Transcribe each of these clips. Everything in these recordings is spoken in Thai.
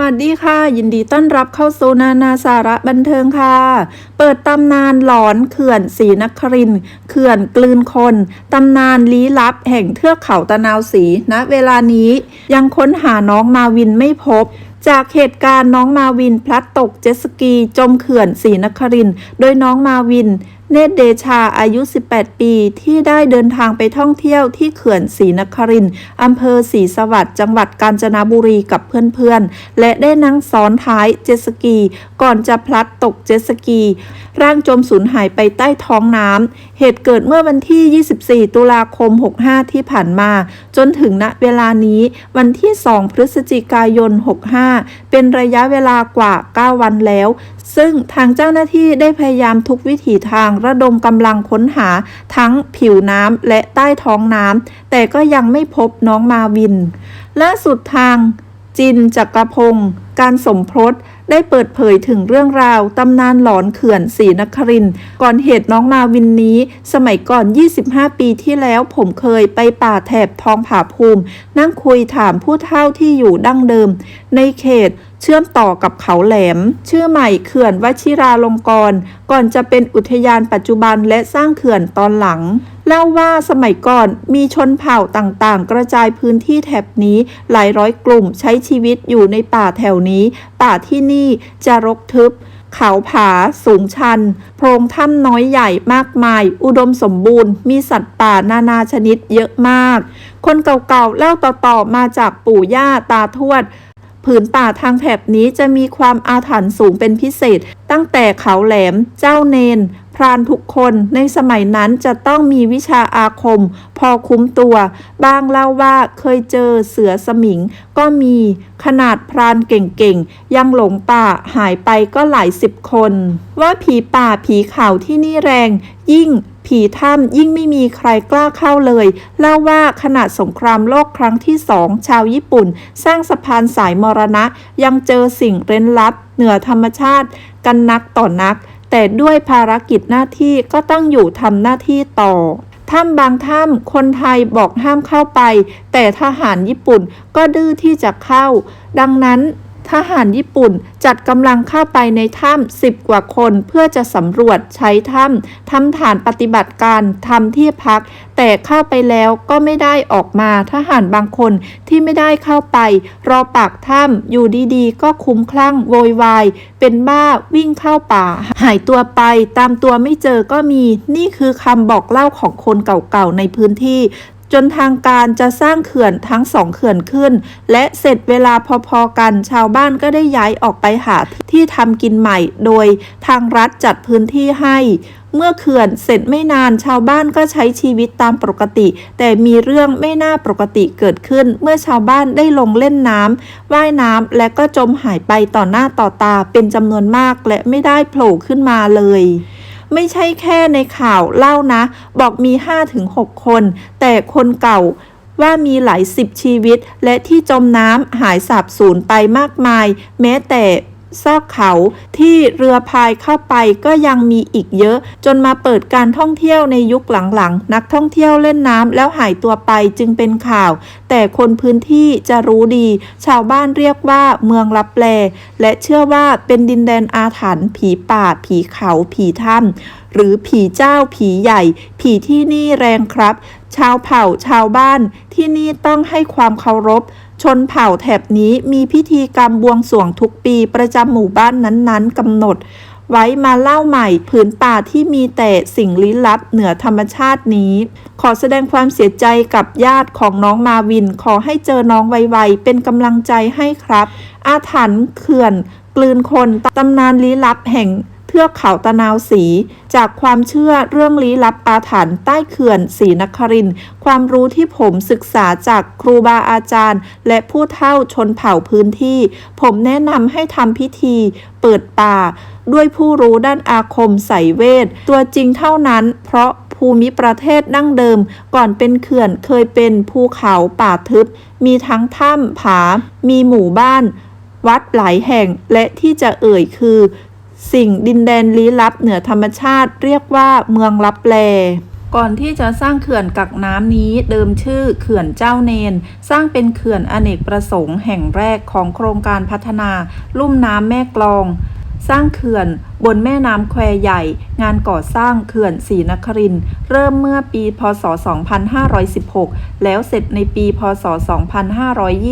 วัสดีค่ะ ยินดีต้อนรับเข้าสู่นานาสาระบันเทิงค่ะ เปิดตำนานหลอนเขื่อนศรีนครินเขื่อนกลืนคนตำนานลี้ลับแห่งเทือกเขาตะนาวศรีณเวลานี้ยังค้นหาน้องมาวินไม่พบจากเหตุการณ์น้องมาวินพลัดตกเจ็ตสกี จมเขื่อนศรีนครินโดยน้องมาวิน เนตรเดชาอายุ 18 ปี ที่ได้เดินทางไปท่องเที่ยวที่เขื่อนศรีนครินทร์อำเภอศรีสวัสดิ์จังหวัดกาญจนบุรีกับเพื่อนๆ และได้นั่งซ้อนท้ายเจ็ตสกี ก่อนจะพลัดตกเจ็ตสกี ร่างจมสูญหายไปใต้ท้องน้ำ เหตุเกิดเมื่อวันที่ 24 ตุลาคม 65 ที่ผ่านมา จนถึงณเวลานี้วันที่ 2 พฤศจิกายน 65 เป็นระยะเวลากว่า 9 วันแล้วซึ่งทางเจ้าหน้าที่ได้พยายามทุกวิถีทางระดมกำลังค้นหาทั้งผิวน้ำและใต้ท้องน้ำแต่ก็ยังไม่พบน้องมาวิน ล่าสุดทางจินจักรพงศ์การสมพศ ได้เปิดเผยถึงเรื่องราวตำนานหลอนเขื่อนศรีนคริน ก่อนเหตุน้องมาวินนี้ สมัยก่อน 25 ปีที่แล้วผมเคยไปป่าแถบทองผาภูมิ นั่งคุยถามผู้เฒ่าที่อยู่ดั้งเดิม ในเขตเชื่อมต่อกับเขาแหลม ชื่อใหม่เขื่อนวชิราลงกรณ์ก่อนจะเป็นอุทยานปัจจุบันและสร้างเขื่อนตอนหลัง เล่าว่าสมัยก่อนมีชนเผ่าต่างๆ กระจายพื้นที่แถบนี้หลายร้อยกลุ่มใช้ชีวิตอยู่ในป่าแถวนี้ ป่าที่นี่จะรกทึบ เขาผาสูงชัน โพรงถ้ำน้อยใหญ่มากมาย อุดมสมบูรณ์ มีสัตว์ป่านานาชนิดเยอะมาก คนเก่าๆเล่าต่อๆมาจากปู่ย่าตาทวดผืนป่าทางแถบนี้จะมีความอาถรรพ์สูงเป็นพิเศษ ตั้งแต่เขาแหลม เจ้าเนน รานทุกคนในสมัยนั้นจะต้องมีวิชาอาคม พอคุ้มตัวบางเล่าว่าเคยเจอเสือสมิง ก็มีขนาดพรานเก่งๆ ยังหลงป่าหายไปก็หลายสิบคน ว่าผีป่าผีเขาที่นี่แรง ยิ่งผีถ้ำยิ่งไม่มีใครกล้าเข้าเลย เล่าว่าขณะสงครามโลกครั้งที่สองชาวญี่ปุ่น สร้างสะพานสายมรณะ ยังเจอสิ่งเร้นลับ เหนือธรรมชาติ กันนักต่อนัก แต่ด้วยภารกิจหน้าที่ก็ต้องอยู่ทำหน้าที่ต่อถ้ำบางถ้ำคนไทยบอกห้ามเข้าไป แต่ทหารญี่ปุ่นก็ดื้อที่จะเข้า ดังนั้น ทหารญี่ปุ่นจัดกำลังเข้าไปในถ้ำสิบกว่าคนเพื่อจะสำรวจใช้ถ้ำทำฐานปฏิบัติการทำที่พัก แต่เข้าไปแล้วก็ไม่ได้ออกมาทหารบางคนที่ไม่ได้เข้าไป รอปากถ้ำอยู่ดีๆ ก็คุ้มคลั่งโวยวาย เป็นบ้าวิ่งเข้าป่า หายตัวไปตามตัวไม่เจอก็มีนี่คือคำบอกเล่าของคนเก่าๆในพื้นที่ จนทางการจะสร้างเขื่อนทั้งสองเขื่อนขึ้น และเสร็จเวลาพอๆกัน ชาวบ้านก็ได้ย้ายออกไปหาที่ทำกินใหม่ โดยทางรัฐจัดพื้นที่ให้เมื่อเขื่อนเสร็จไม่นานชาวบ้านก็ใช้ชีวิตตามปกติ แต่มีเรื่องไม่น่าปกติเกิดขึ้น เมื่อชาวบ้านได้ลงเล่นน้ำว่ายน้ำและก็จมหายไปต่อหน้าต่อตาเป็นจำนวนมากและไม่ได้โผล่ขึ้นมาเลย ไม่ใช่แค่ในข่าวเล่านะ บอกมี 5-6 คน แต่คนเก่าว่ามีหลายสิบชีวิตและที่จมน้ำหายสาบสูญไปมากมาย แม้แต่ ซอกเขาที่เรือพายเข้าไปก็ยังมีอีกเยอะ จนมาเปิดการท่องเที่ยวในยุคหลังๆ นักท่องเที่ยวเล่นน้ำแล้วหายตัวไปจึงเป็นข่าว แต่คนพื้นที่จะรู้ดี ชาวบ้านเรียกว่าเมืองลับแลและเชื่อว่าเป็นดินแดนอาถรรพ์ผีป่า ผีเขา ผีถ้ำ หรือผีเจ้าผีใหญ่ ผีที่นี่แรงครับ ชาวเผ่าชาวบ้านที่นี่ต้องให้ความเคารพ ชนเผ่าแถบนี้มีพิธีกรรมบวงสรวงทุกปีประจำหมู่บ้านนั้นๆกำหนด ไว้มาเล่าใหม่ผืนป่าที่มีแต่สิ่งลี้ลับเหนือธรรมชาตินี้ ขอแสดงความเสียใจกับญาติของน้องมาวิน ขอให้เจอน้องไวๆเป็นกำลังใจให้ครับ อาถรรพ์เขื่อนกลืนคนตำนานลี้ลับแห่ง เทือกเขาตะนาวสี จากความเชื่อเรื่องลี้ลับอาถรรพ์ใต้เขื่อนศรีนครินทร์ความรู้ที่ผมศึกษาจากครูบาอาจารย์ และผู้เฒ่าชนเผ่าพื้นที่ ผมแนะนำให้ทำพิธี เปิดป่า ด้วยผู้รู้ด้านอาคมใสเวทตัวจริงเท่านั้น เพราะภูมิประเทศดั้งเดิม ก่อนเป็นเขื่อนเคยเป็นภูเขาป่าทึบ มีทั้งถ้ำผา มีหมู่บ้านวัดหลายแห่งและที่จะเอ่ยคือ สิ่งดินแดนลี้ลับเหนือธรรมชาติเรียกว่าเมืองลับแลก่อนที่จะสร้างเขื่อนกักน้ำนี้เดิมชื่อเขื่อนเจ้าเนน สร้างเป็นเขื่อนอเนกประสงค์แห่งแรกของโครงการพัฒนา ลุ่มน้ำแม่กลอง สร้างเขื่อน บนแม่น้ำแควใหญ่ งานก่อสร้างเขื่อนศรีนคริน เริ่มเมื่อปีพศ 2516 แล้วเสร็จในปีพศ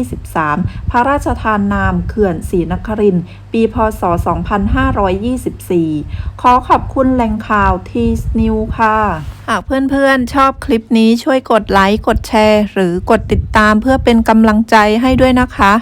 2523 พระราชทานนามเขื่อนศรีนคริน ปีพศ 2524 ขอขอบคุณแหล่งข่าวทีสนิวค่ะ หากเพื่อนๆ ชอบคลิปนี้ช่วยกดไลค์ กดแชร์ หรือกดติดตามเพื่อเป็นกำลังใจให้ด้วยนะคะ